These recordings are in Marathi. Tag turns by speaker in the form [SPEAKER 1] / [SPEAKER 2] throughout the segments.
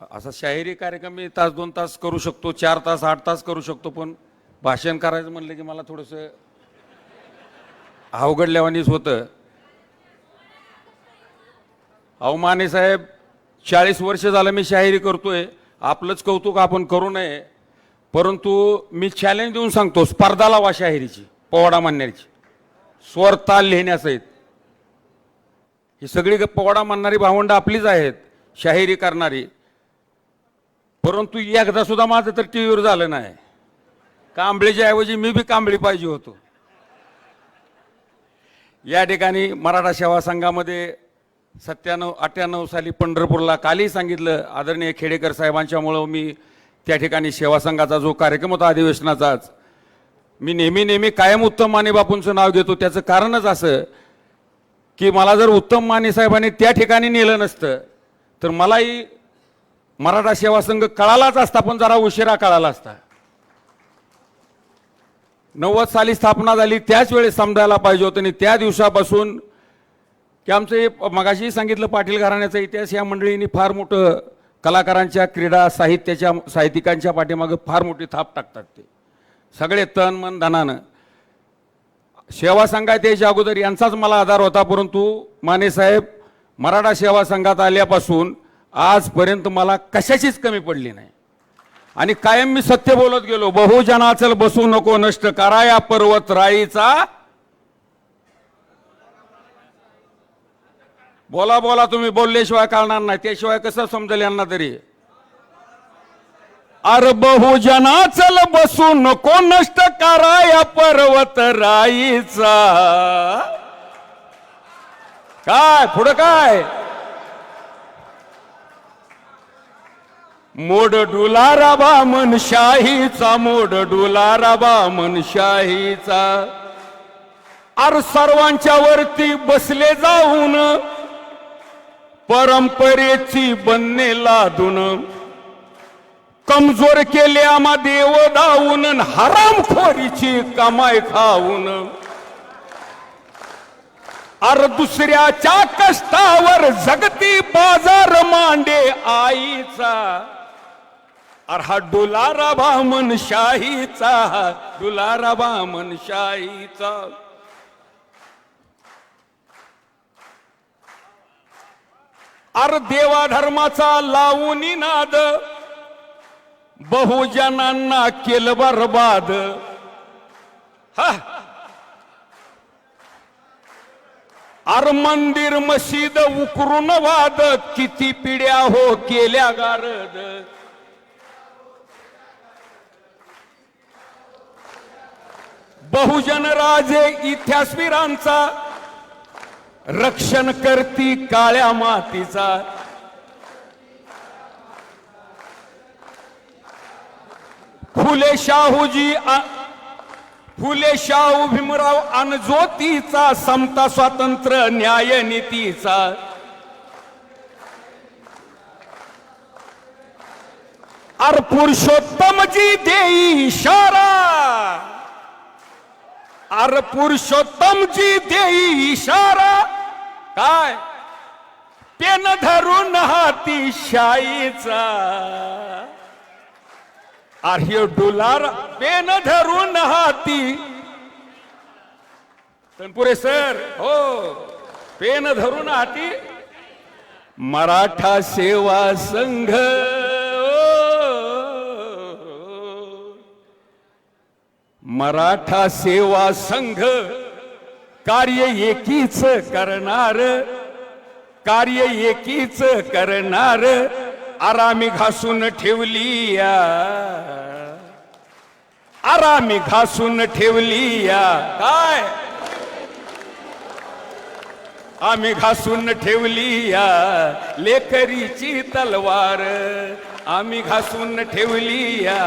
[SPEAKER 1] असा शाहिरी कार्यक्रम मी तास दोन तास करू शकतो चार तास आठ तास करू शकतो पण भाषण करायचं म्हणलं की मला थोडंसं अवघडल्यावानीच होतं. अहो माने साहेब चाळीस वर्ष झालं मी शाहिरी करतोय आपलंच कौतुक आपण करू नये परंतु मी चॅलेंज देऊन सांगतो स्पर्धा लावा शाहिरीची पोवाडा मानण्याची स्वर ताल लिहिण्यासहित ही सगळी पोवाडा मानणारी भावंड आपलीच आहेत शाहिरी करणारी. परंतु एकदा सुद्धा माझं तर टी व्हीवर झालं नाही. कांबळीच्या ऐवजी मी बी कांबळी पाहिजे होतो. या ठिकाणी मराठा सेवा संघामध्ये सत्त्याण्णव अठ्ठ्याण्णव साली पंढरपूरला कालही सांगितलं आदरणीय खेडेकर साहेबांच्यामुळं मी त्या ठिकाणी सेवा संघाचा जो कार्यक्रम होता अधिवेशनाचाच मी नेहमी नेहमी कायम उत्तम माने बापूंचं नाव घेतो. त्याचं कारणच असं की मला जर उत्तम माने साहेबांनी त्या ठिकाणी नेलं नसतं तर मलाही मराठा सेवा संघ कळालाच असता पण जरा उशिरा कळाला असता. नव्वद साली स्थापना झाली त्याच वेळेस समजायला पाहिजे होतं आणि त्या दिवसापासून की आमचं हे मगाशी सांगितलं पाटील घराण्याचा इतिहास या मंडळींनी फार मोठं कलाकारांच्या क्रीडा साहित्याच्या साहित्यिकांच्या पाठीमागं फार मोठी थाप टाकतात ते. सगळे तन मन धनानं. सेवा संघात यायच्या अगोदर यांचाच मला आधार होता परंतु माने साहेब मराठा सेवा संघात आल्यापासून आजपर्यंत मला कशाचीच कमी पडली नाही. आणि कायम मी सत्य बोलत गेलो बहुजनाचल बसू नको नष्ट करा या पर्वत राईचा बोला बोला तुम्ही बोलल्याशिवाय कळणार नाही त्याशिवाय कसं समजेल यांना तरी? अर बहुजनाचल बसू नको नष्ट करा या पर्वत राईचा काय पुढं काय? मोड डुला राबा मन शाहीचा मोड डुला राबा मन शाहीचा. अर सर्वांच्या वरती बसले जाऊन परंपरेची बनने लादून कमजोर केले आम्हा देव दाऊन हरामखोरीची कमाई खाऊन. अर दुसऱ्याच्या कष्टावर जगती बाजार मांडे आईचा. अर हा डुलारा बामन शाहीचा डुलारा बामन शाहीचा. अर देवा धर्माचा लावून नाद बहुजनांना केल बरबाद. हा. अर मंदिर मशीद उकरून वाद किती पिढ्या हो केल्या गारद. बहुजन राजे इतिहासवीरांचा रक्षण करती काळ्या मातीचा. फुले शाहूजी फुले शाहू भीमराव अनज्योतीचा समता स्वातंत्र्य न्याय नीतीचा. अर पुरुषोत्तमजी देई इशारा अर पुरुषोत्तमजी देई इशारा. काय? पेन धरून हाती शाईचा. अरे डुलार पेन धरून हाती. तनपुरे सर हो. पेन धरून हाती. मराठा सेवा संघ. मराठा सेवा संघ कार्य एकीच करणार कार्य एकीच करणार आरामी घासून ठेवली या. आरामी घासून ठेवली या. काय? आम्ही घासून ठेवली या. लेकरीची तलवार आम्ही घासून ठेवली या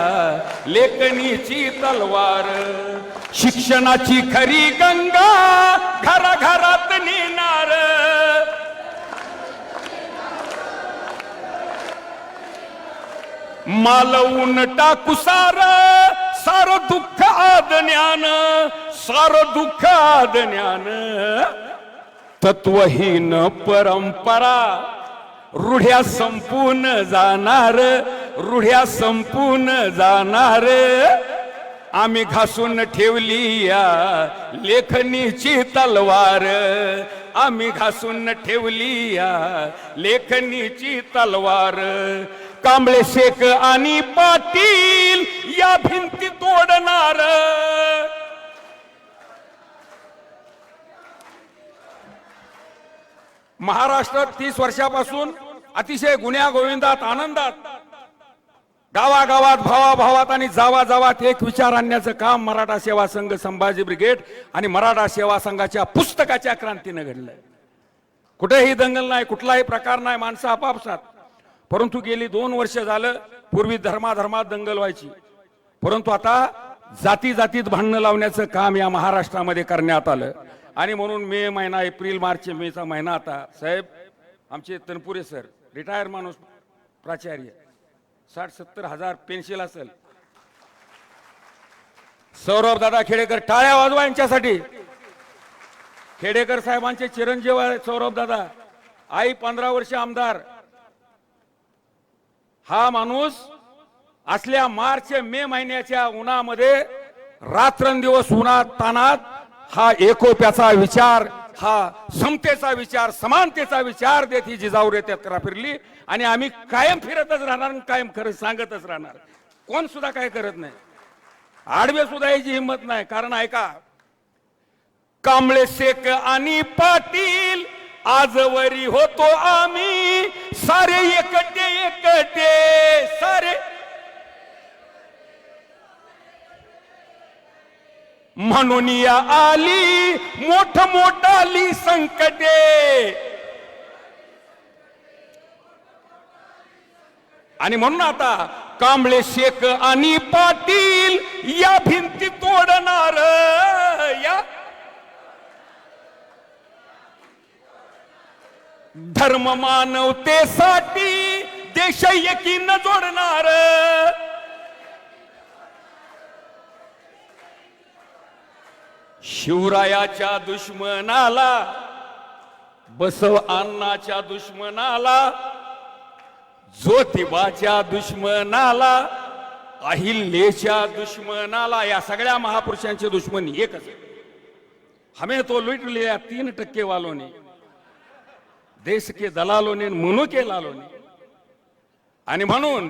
[SPEAKER 1] लेखणीची तलवार. शिक्षणाची खरी गंगा घराघरात नेणार. मालवून टाकू सार सार दुःख आदन्यान सार दुःख आदन्यान. तत्वहीन परंपरा रुढ्या संपून जाणार रुढ्या संपून जाणार. आम्ही घासून ठेवली या लेखनीची तलवार. आम्ही घासून ठेवली या लेखणीची तलवार. कांबळे शेख आणि पाटील या भिंती तोडणार. महाराष्ट्रात तीस वर्षापासून अतिशय गुन्ह्या गोविंदात आनंदात गावागावात भावाभावात आणि जावा जावात एक विचार आणण्याचं काम मराठा सेवा संघ संभाजी ब्रिगेड आणि मराठा सेवा संघाच्या पुस्तकाच्या क्रांतीनं घडलंय. कुठेही दंगल नाही कुठलाही प्रकार नाही माणसं आपापसात. परंतु गेली दोन वर्ष झालं पूर्वी धर्माधर्मात दंगल व्हायची. परंतु आता जाती जातीत भांडणं लावण्याचं काम या महाराष्ट्रामध्ये करण्यात आलं. आणि म्हणून मे महिना एप्रिल मार्च मेचा महिना आता. साहेब आमचे तनपुरे सर रिटायर माणूस प्राचार्य. साठ सत्तर हजार पेन्शिल असेल. सौरभ दादा खेडेकर टाळ्या वाजवा यांच्यासाठी. खेडेकर साहेबांचे चिरंजीव आहे सौरभ दादा. आई पंधरा वर्ष आमदार. हा माणूस असल्या मार्च मे महिन्याच्या उन्हामध्ये रात्रंदिवस उन्हात तानात हा एकोप्याचा विचार हा समतेचा विचार समानतेचा विचार देत ही जिजाऊ रेत्यात फिरली. आणि आम्ही कायम फिरतच राहणार आणि कायम खरं सांगतच राहणार. कोण सुद्धा काय करत नाही. आडवे सुद्धा याची हिंमत नाही. कारण ऐका कांबळे शेख आणि पाटील आजवरी होतो आम्ही. सारे एकटे एकटे सारे म्हणून या आली मोठ मोठाली संकटे. आणि म्हणून आता कांबळे शेख आणि पाटील या भिंती तोडणार या. धर्म मानवतेसाठी देश एकीनं जोडणार. शिवरायाच्या दुश्मनाला बसव अण्णाच्या दुश्मनाला ज्योतिबाच्या दुश्मनाला अहिल्याच्या दुश्मनाला या सगळ्या महापुरुषांची दुश्मनी एकच आहे हमें तो लुट लिया तीन टक्के वालों ने देश के दलालों ने लालोने. आणि म्हणून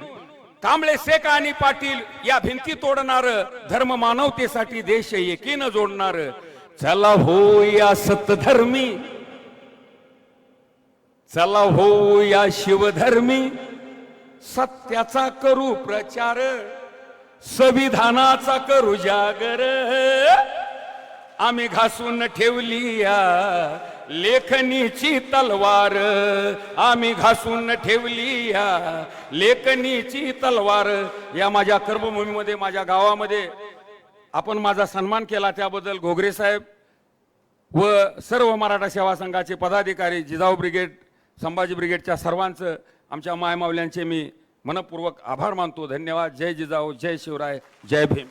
[SPEAKER 1] कांबळे शेख आणि पाटील या भिंती तोडणार धर्म मानवतेसाठी देश एकीनं जोडणार. चला हो या सतधर्मी. चला हो या शिवधर्मी. सत्याचा करू प्रचार संविधानाचा करू जागर. आम्ही घासून ठेवली या लेखनीची तलवार आम्ही घासून ठेवली या. लेखनीची तलवार या माझ्या कर्मभूमीमध्ये माझ्या गावामध्ये. आपण माझा सन्मान केला त्याबद्दल घोगरे साहेब व सर्व मराठा सेवा संघाचे पदाधिकारी जिजाऊ ब्रिगेड संभाजी ब्रिगेडच्या सर्वांचं आमच्या मायमावल्यांचे मी मनपूर्वक आभार मानतो. धन्यवाद. जय जिजाऊ जय शिवराय जय भीम.